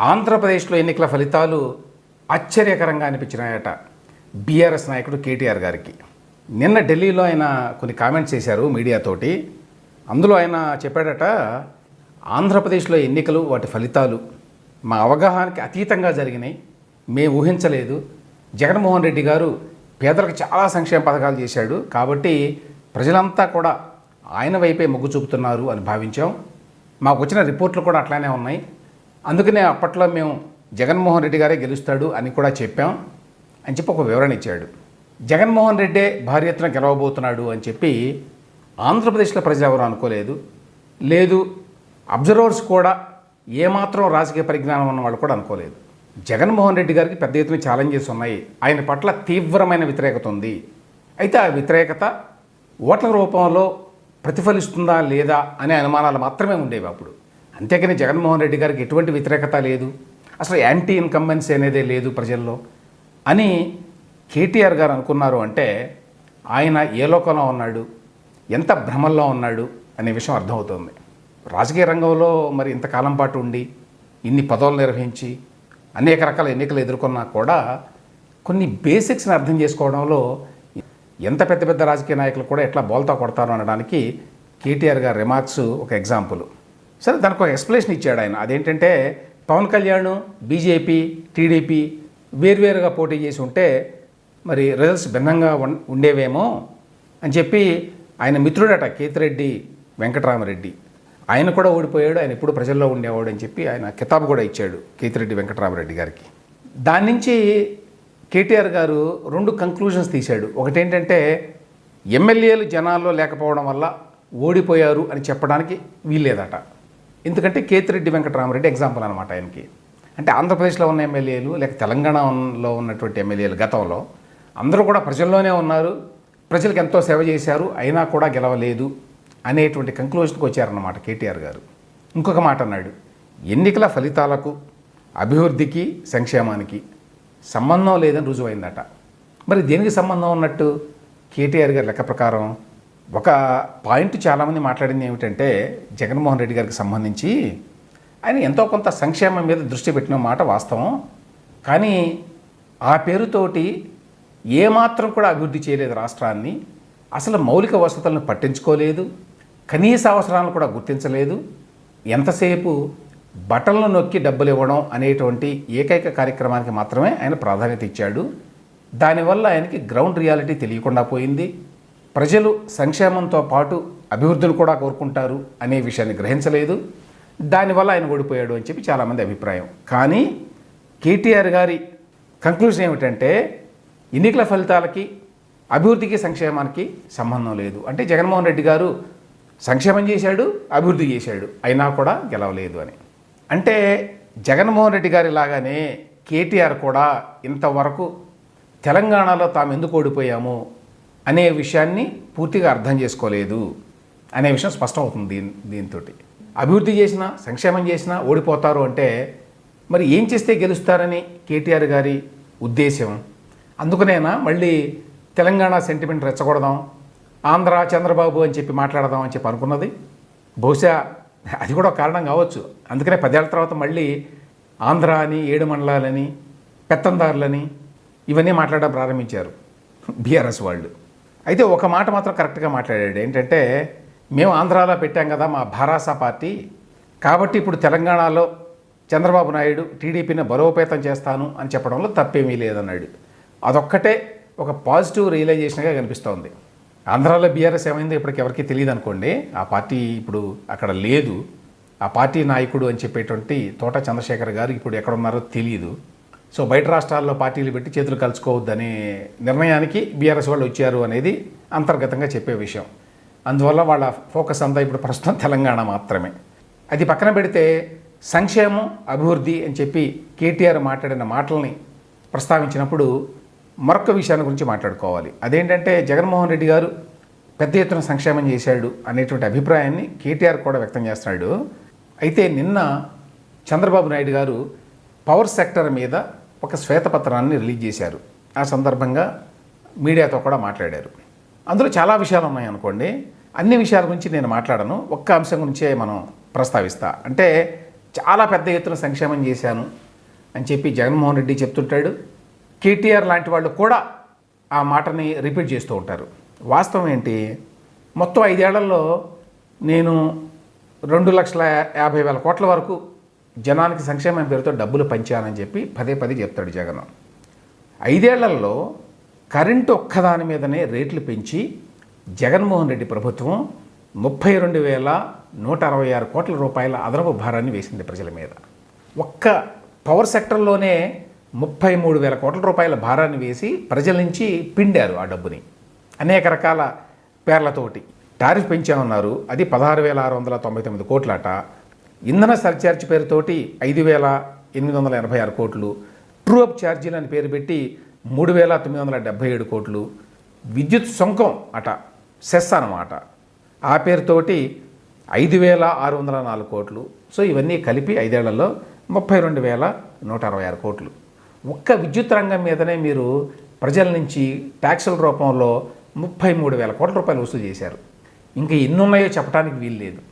ఆంధ్రప్రదేశ్లో ఎన్నికల ఫలితాలు ఆశ్చర్యకరంగా అనిపించినాయట. బీఆర్ఎస్ నాయకుడు కేటీఆర్ గారికి. నిన్న ఢిల్లీలో ఆయన కొన్ని కామెంట్స్ చేశారు మీడియాతోటి. అందులో ఆయన చెప్పాడట ఆంధ్రప్రదేశ్లో ఎన్నికలు వాటి ఫలితాలు మా అవగాహనకి అతీతంగా జరిగినాయి. మేము ఊహించలేదు. జగన్మోహన్ రెడ్డి గారు పేదలకు చాలా సంక్షేమ పథకాలు చేశాడు. కాబట్టి ప్రజలంతా కూడా ఆయన వైపే మొగ్గు చూపుతున్నారు అని భావించాం. మాకు వచ్చిన రిపోర్ట్లు కూడా అట్లానే ఉన్నాయి. అందుకనే అప్పట్లో మేము జగన్మోహన్ రెడ్డి గారే గెలుస్తాడు అని కూడా చెప్పాం అని చెప్పి ఒక వివరణ ఇచ్చాడు. జగన్మోహన్ రెడ్డే భారీ ఎత్తున గెలవబోతున్నాడు అని చెప్పి ఆంధ్రప్రదేశ్లో ప్రజలు ఎవరు అనుకోలేదు. లేదు అబ్జర్వర్స్ కూడా ఏమాత్రం రాజకీయ పరిజ్ఞానం ఉన్న వాళ్ళు కూడా అనుకోలేదు. జగన్మోహన్ రెడ్డి గారికి పెద్ద ఎత్తున ఛాలెంజెస్ ఉన్నాయి. ఆయన పట్ల తీవ్రమైన వ్యతిరేకత ఉంది. అయితే ఆ వ్యతిరేకత ఓట్ల రూపంలో ప్రతిఫలిస్తుందా లేదా అనే అనుమానాలు మాత్రమే ఉండేవి అప్పుడు. అంతేకాని జగన్మోహన్ రెడ్డి గారికి ఎటువంటి వ్యతిరేకత లేదు. అసలు యాంటీ ఇన్కంబెన్సీ అనేదే లేదు ప్రజల్లో. అని కేటీఆర్ గారు అనుకున్నారు అంటే ఆయన ఏ లోకంలో ఉన్నాడు? ఎంత భ్రమల్లో ఉన్నాడు? అనే విషయం అర్థమవుతుంది. రాజకీయ రంగంలో మరి ఇంతకాలం పాటు ఉండి ఇన్ని పదవులు నిర్వహించి అనేక రకాల ఎన్నికలు ఎదుర్కొన్నా కూడా కొన్ని బేసిక్స్ని అర్థం చేసుకోవడంలో ఎంత పెద్ద పెద్ద రాజకీయ నాయకులు కూడా ఎట్లా బోల్తా కొడతారు అనడానికి కేటీఆర్ గారి రిమార్క్స్ ఒక ఎగ్జాంపుల్. సరే దానికి ఒక ఎక్స్ప్లెనేషన్ ఇచ్చాడు ఆయన. అదేంటంటే పవన్ కళ్యాణ్ బీజేపీ టీడీపీ వేర్వేరుగా పోటీ చేసి ఉంటే మరి రిజల్ట్స్ భిన్నంగా ఉండేవేమో అని చెప్పి ఆయన మిత్రుడట కేతిరెడ్డి వెంకటరామరెడ్డి. ఆయన కూడా ఓడిపోయాడు ఆయన ఎప్పుడు ప్రజల్లో ఉండేవాడు అని చెప్పి ఆయన కితాబు కూడా ఇచ్చాడు కేతిరెడ్డి వెంకటరామరెడ్డి గారికి. దాని నుంచి కేటీఆర్ గారు రెండు కంక్లూజన్స్ తీశాడు. ఒకటేంటంటే ఎమ్మెల్యేలు జనాల్లో లేకపోవడం వల్ల ఓడిపోయారు అని చెప్పడానికి వీల్లేదట. ఎందుకంటే కేతిరెడ్డి వెంకటరామరెడ్డి ఎగ్జాంపుల్ అనమాట ఆయనకి. అంటే ఆంధ్రప్రదేశ్లో ఉన్న ఎమ్మెల్యేలు లేక తెలంగాణలో ఉన్నటువంటి ఎమ్మెల్యేలు గతంలో అందరూ కూడా ప్రజల్లోనే ఉన్నారు. ప్రజలకు ఎంతో సేవ చేశారు. అయినా కూడా గెలవలేదు అనేటువంటి కంక్లూజన్కి వచ్చారన్నమాట కేటీఆర్ గారు. ఇంకొక మాట అన్నాడు. ఎన్నికల ఫలితాలకు అభివృద్ధికి సంక్షేమానికి సంబంధం లేదని రుజువైందట. మరి దేనికి సంబంధం ఉన్నట్టు? కేటీఆర్ గారి లెక్క ప్రకారం ఒక పాయింట్ చాలామంది మాట్లాడింది ఏమిటంటే జగన్మోహన్ రెడ్డి గారికి సంబంధించి ఆయన ఎంతో కొంత సంక్షేమం మీద దృష్టి పెట్టిన మాట వాస్తవం. కానీ ఆ పేరుతోటి ఏమాత్రం కూడా అభివృద్ధి చేయలేదు రాష్ట్రాన్ని. అసలు మౌలిక వసతులను పట్టించుకోలేదు. కనీస అవసరాలను కూడా గుర్తించలేదు. ఎంతసేపు బటన్లు నొక్కి డబ్బులు ఇవ్వడం అనేటువంటి ఏకైక కార్యక్రమానికి మాత్రమే ఆయన ప్రాధాన్యత ఇచ్చాడు. దానివల్ల ఆయనకి గ్రౌండ్ రియాలిటీ తెలియకుండా పోయింది. ప్రజలు సంక్షేమంతో పాటు అభివృద్ధిని కూడా కోరుకుంటారు అనే విషయాన్ని గ్రహించలేదు. దానివల్ల ఆయన ఓడిపోయాడు అని చెప్పి చాలామంది అభిప్రాయం. కానీ కేటీఆర్ గారి కంక్లూజన్ ఏమిటంటే ఎన్నికల ఫలితాలకి అభివృద్ధికి సంక్షేమానికి సంబంధం లేదు. అంటే జగన్మోహన్ రెడ్డి గారు సంక్షేమం చేశాడు అభివృద్ధి చేశాడు అయినా కూడా గెలవలేదు అని. అంటే జగన్మోహన్ రెడ్డి గారి లాగానే కేటీఆర్ కూడా ఇంతవరకు తెలంగాణలో తాము ఎందుకు ఓడిపోయాము? అనే విషయాన్ని పూర్తిగా అర్థం చేసుకోలేదు అనే విషయం స్పష్టమవుతుంది దీని దీంతో అభివృద్ధి చేసినా సంక్షేమం చేసినా ఓడిపోతారు అంటే మరి ఏం చేస్తే గెలుస్తారని కేటీఆర్ గారి ఉద్దేశం అందుకనేనా మళ్ళీ తెలంగాణ సెంటిమెంట్ రెచ్చగొడదాం ఆంధ్ర చంద్రబాబు అని చెప్పి మాట్లాడదాం అని చెప్పి అనుకున్నది? బహుశా అది కూడా కారణం కావచ్చు. అందుకనే పదేళ్ళ తర్వాత మళ్ళీ ఆంధ్ర అని ఏడు మండలాలని పెత్తందారులని ఇవన్నీ మాట్లాడడం ప్రారంభించారు బీఆర్ఎస్ వాళ్ళు. అయితే ఒక మాట మాత్రం కరెక్ట్గా మాట్లాడాడు. ఏంటంటే మేము ఆంధ్రాలో పెట్టాం కదా మా భారాసా పార్టీ కాబట్టి ఇప్పుడు తెలంగాణలో చంద్రబాబు నాయుడు టీడీపీని బలోపేతం చేస్తాను అని చెప్పడంలో తప్పేమీ లేదన్నాడు. అదొక్కటే ఒక పాజిటివ్ రియలైజేషన్గా కనిపిస్తోంది. ఆంధ్రాలో బీఆర్ఎస్ ఏమైందో ఇప్పటికి ఎవరికి తెలియదు అనుకోండి. ఆ పార్టీ ఇప్పుడు అక్కడ లేదు. ఆ పార్టీ నాయకుడు అని చెప్పేటువంటి తోట చంద్రశేఖర్ గారు ఇప్పుడు ఎక్కడ ఉన్నారో తెలియదు. సో బయట రాష్ట్రాల్లో పార్టీలు పెట్టి చేతులు కలుసుకోవద్దనే నిర్ణయానికి బీఆర్ఎస్ వాళ్ళు వచ్చారు అనేది అంతర్గతంగా చెప్పే విషయం. అందువల్ల వాళ్ళ ఫోకస్ అంతా ఇప్పుడు ప్రస్తుతం తెలంగాణ మాత్రమే. అది పక్కన పెడితే సంక్షేమం అభివృద్ధి అని చెప్పి కేటీఆర్ మాట్లాడిన మాటల్ని ప్రస్తావించినప్పుడు మరొక విషయాన్ని గురించి మాట్లాడుకోవాలి. అదేంటంటే జగన్మోహన్ రెడ్డి గారు పెద్ద ఎత్తున సంక్షేమం చేశాడు అనేటువంటి అభిప్రాయాన్ని కేటీఆర్ కూడా వ్యక్తం చేస్తున్నాడు. అయితే నిన్న చంద్రబాబు నాయుడు గారు పవర్ సెక్టర్ మీద ఒక శ్వేతపత్రాన్ని రిలీజ్ చేశారు. ఆ సందర్భంగా మీడియాతో కూడా మాట్లాడారు. అందులో చాలా విషయాలు ఉన్నాయి అనుకోండి. అన్ని విషయాల గురించి నేను మాట్లాడను. ఒక్క అంశం గురించే మనం ప్రస్తావిస్తా. అంటే చాలా పెద్ద ఎత్తున సంక్షేమం చేశాను అని చెప్పి జగన్మోహన్ రెడ్డి చెప్తుంటాడు. కేటీఆర్ లాంటి వాళ్ళు కూడా ఆ మాటని రిపీట్ చేస్తూ ఉంటారు. వాస్తవం ఏంటి? మొత్తం ఐదేళ్ళలో నేను రెండు లక్షల యాభై వేల కోట్ల వరకు జనానికి సంక్షేమం పేరుతో డబ్బులు పంచానని చెప్పి పదే పదే చెప్తాడు జగన్. ఐదేళ్ళలో కరెంటు ఒక్కదాని మీదనే రేట్లు పెంచి జగన్మోహన్ రెడ్డి ప్రభుత్వం ముప్పై రెండు వేల నూట అరవై ఆరు కోట్ల రూపాయల అదనపు భారాన్ని వేసింది ప్రజల మీద. ఒక్క పవర్ సెక్టర్లోనే ముప్పై మూడు వేల కోట్ల రూపాయల భారాన్ని వేసి ప్రజల నుంచి పిండారు ఆ డబ్బుని. అనేక రకాల పేర్లతోటి. టారిఫ్ పెంచామన్నారు. అది పదహారు వేల ఆరు వందల తొంభై తొమ్మిది కోట్లట. ఇంధన సర్ఛార్జ్ పేరుతోటి ఐదు వేల ఎనిమిది వందల ఎనభై ఆరు కోట్లు ట్రూ అప్ ఛార్జీలు అని పేరు పెట్టి మూడు వేల తొమ్మిది వందల డెబ్బై ఏడు కోట్లు విద్యుత్ సుంకం అట సెస్ అనమాట ఆ పేరుతోటి ఐదు వేల ఆరు వందల నాలుగు కోట్లు సో ఇవన్నీ కలిపి ఐదేళ్ళలో ముప్పై రెండు వేల నూట అరవై ఆరు కోట్లు. ఒక్క విద్యుత్ రంగం మీదనే మీరు ప్రజల నుంచి ట్యాక్సుల రూపంలో ముప్పై మూడు వేల కోట్ల రూపాయలు వసూలు చేశారు. ఇంకా ఎన్ని ఉన్నాయో చెప్పడానికి వీలు లేదు.